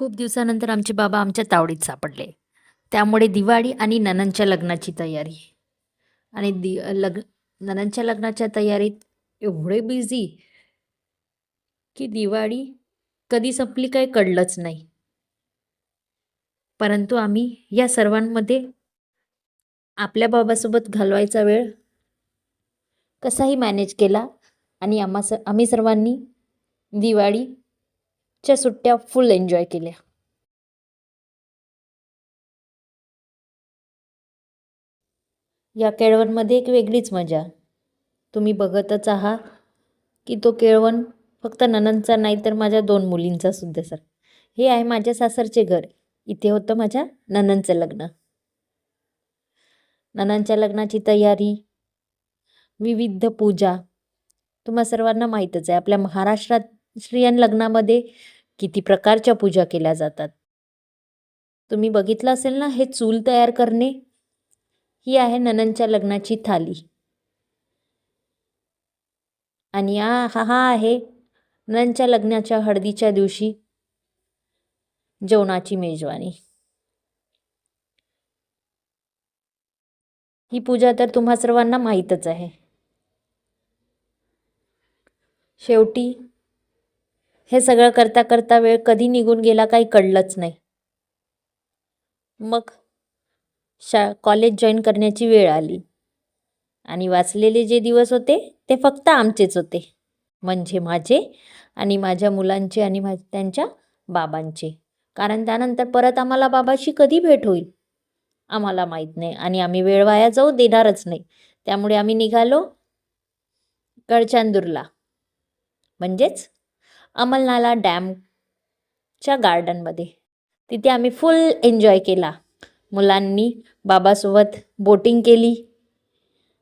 खूप दिवसानंतर आमचे बाबा आमच्या तावडीत सापडले. त्यामुळे दिवाळी आणि ननंच्या लग्नाची तयारी. आणि दि लग ननंच्या लग्नाच्या तयारीत एवढे बिझी की दिवाळी कधी संपली काही कळलंच नाही. परंतु आम्ही या सर्वांमध्ये आपल्या बाबासोबत घालवायचा वेळ कसाही मॅनेज केला आणि आम्हा स आम्ही सर्वांनी दिवाळी च्या सुट्ट्या फुल एन्जॉय केल्या. या केळवणमध्ये एक वेगळीच मजा. तुम्ही बघतच आहात की तो केळवण फक्त ननंदचा नाही तर माझ्या दोन मुलींचा सुद्धा सर. हे आहे माझ्या सासरचे घर. इथे होतं माझ्या ननंदचं लग्न. ननंदच्या लग्नाची तयारी विविध पूजा. तुम्हा सर्वांना माहीतच आहे. आपल्या महाराष्ट्रात स्त्रियां लग्नामध्ये किती प्रकारच्या पूजा केल्या जातात? तुम्ही बघितलं असेल ना हे चूल तयार करणे? ही आहे ननंदच्या लग्नाची थाली. आणि हा हा हा आहे ननंदच्या लग्नाच्या हळदीच्या दिवशी जेवणाची मेजवानी. ही पूजा तर तुम्हा सर्वांना माहीतच आहे. शेवटी हे सगळं करता करता वेळ कधी निघून गेला काही कळलंच नाही. मग शा कॉलेज जॉईन करण्याची वेळ आली. आणि वाचलेले जे दिवस होते ते फक्त आमचेच होते. म्हणजे माझे आणि माझ्या मुलांचे आणि मा त्यांच्या बाबांचे. कारण त्यानंतर परत आम्हाला बाबाशी कधी भेट होईल? आम्हाला माहीत नाही आणि आम्ही वेळ वाया जाऊ देणारच नाही. त्यामुळे आम्ही निघालो गडचांदूरला. म्हणजेच अमलनाला डॅमच्या गार्डनमध्ये तिथे आम्ही फुल एन्जॉय केला. मुलांनी बाबासोबत बोटिंग केली.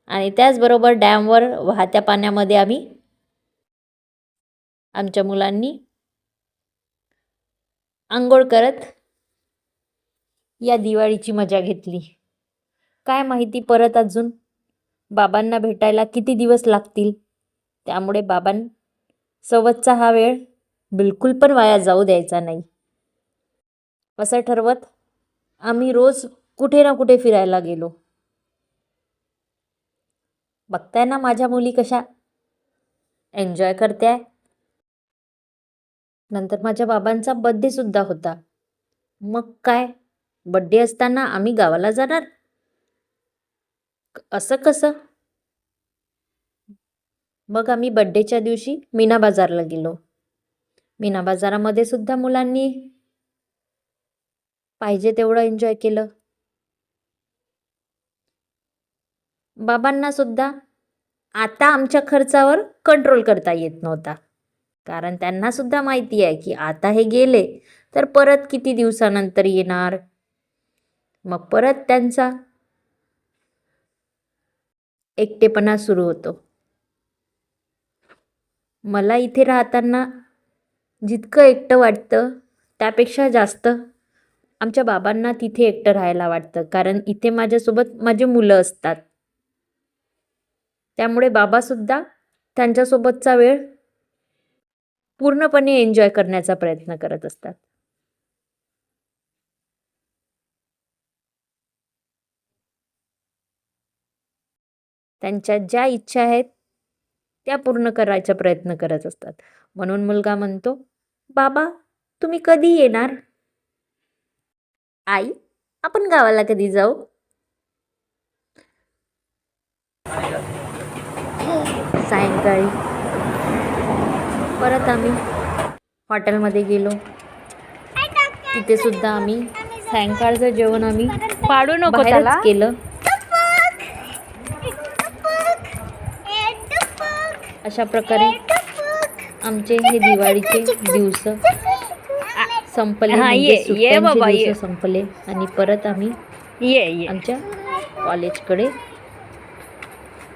आणि त्याचबरोबर डॅमवर वाहत्या पाण्यामध्ये आम्ही आमच्या मुलांनी आंघोळ करत या दिवाळीची मजा घेतली. काय माहिती परत अजून बाबांना भेटायला किती दिवस लागतील? त्यामुळे बाबां सोबतचा हा वेळ बिलकुल पण वाया जाऊ द्यायचा नाही. असं ठरवत आम्ही रोज कुठे ना कुठे फिरायला गेलो. बघताय ना माझ्या मुली कशा? एन्जॉय करते नंतर माझ्या बाबांचा बड्डेसुद्धा होता. मग काय? बड्डे असताना आम्ही गावाला जाणार? असं कसं? मग आम्ही बड्डेच्या दिवशी मीना बाजारला गेलो. मीना बाजारामध्ये सुद्धा मुलांनी पाहिजे तेवढं एन्जॉय केलं. बाबांना सुद्धा आता आमच्या खर्चावर कंट्रोल करता येत नव्हता. कारण त्यांना सुद्धा माहिती आहे की आता हे गेले तर परत किती दिवसानंतर येणार? मग परत त्यांचा एकटेपणा सुरू होतो. मला इथे राहताना जितकं एकटं वाटतं त्यापेक्षा जास्त आमच्या बाबांना तिथे एकटं राहायला वाटतं. कारण इथे माझ्यासोबत माझे मुलं असतात. त्यामुळे बाबासुद्धा त्यांच्यासोबतचा वेळ पूर्णपणे एन्जॉय करण्याचा प्रयत्न करत असतात. त्यांच्या ज्या इच्छा आहेत त्या पूर्ण करायचा प्रयत्न करत असतात. म्हणून मुलगा म्हणतो बाबा तुम्ही कधी येणार? आई आपण गावाला कधी जाऊ? सायंकाळी. परत आम्ही हॉटेलमध्ये गेलो. तिथे सुद्धा आम्ही सायंकाळचं जेवण आम्ही पाडू नको केलं. अशा प्रकारे आमचे हे दिवाळीचे दिवस संपले. हा, म्हणजे ये, बाबा, ये. संपले. आणि परत आम्ही ये ये. आमच्या कॉलेजकडे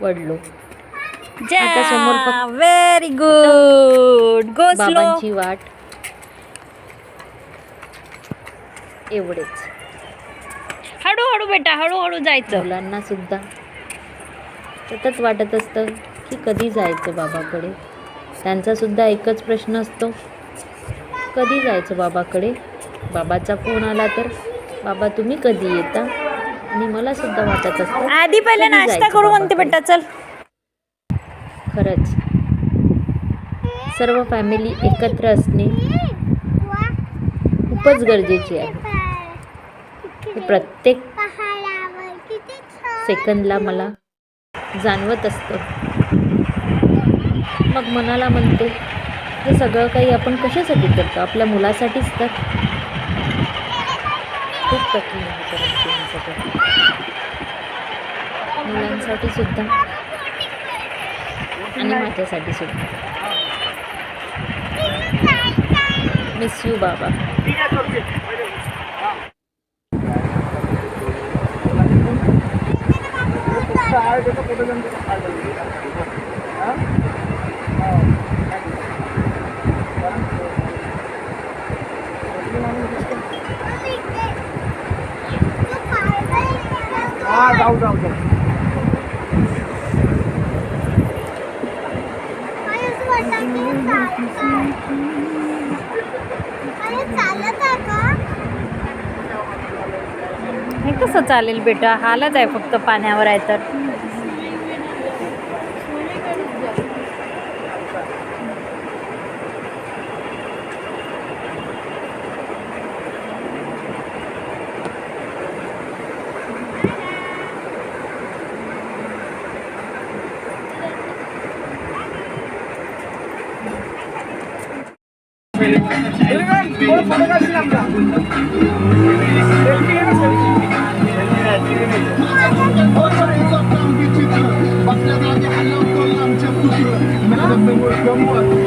वळलो. आता समोर फक्त व्हेरी गुड बाबांची वाट. एवढेच. हळूहळू बेटा हळूहळू जायचं. मुलांना सुद्धा. सतत वाटत असतं. की कधी जायचं बाबाकडे? त्यांचा सुद्धा एकच प्रश्न असतो. कधी जायचं बाबाकडे? बाबाचा फोन आला तर? बाबा तुम्ही कधी येता? आणि मला सुद्धा वाटत असतं आधी पहिले नाश्ता करू म्हणते. बेटा चल. खरंच. सर्व फॅमिली एकत्र असणे खूपच गरजेचे आहे. प्रत्येक सेकंदला मला जाणवत असतं. मग मनाला म्हणते हे सगळं काही आपण कशासाठी करतो? आपल्या मुलासाठीच तर. खूप कठीण आहे परंतु हे सगळं. मुलांसाठी सुद्धा. आणि माझ्यासाठी सुद्धा. मिस यू बाबा. हे कसं चालेल बेटा? हालच आहे फक्त पाण्यावर आहे तर. Come on.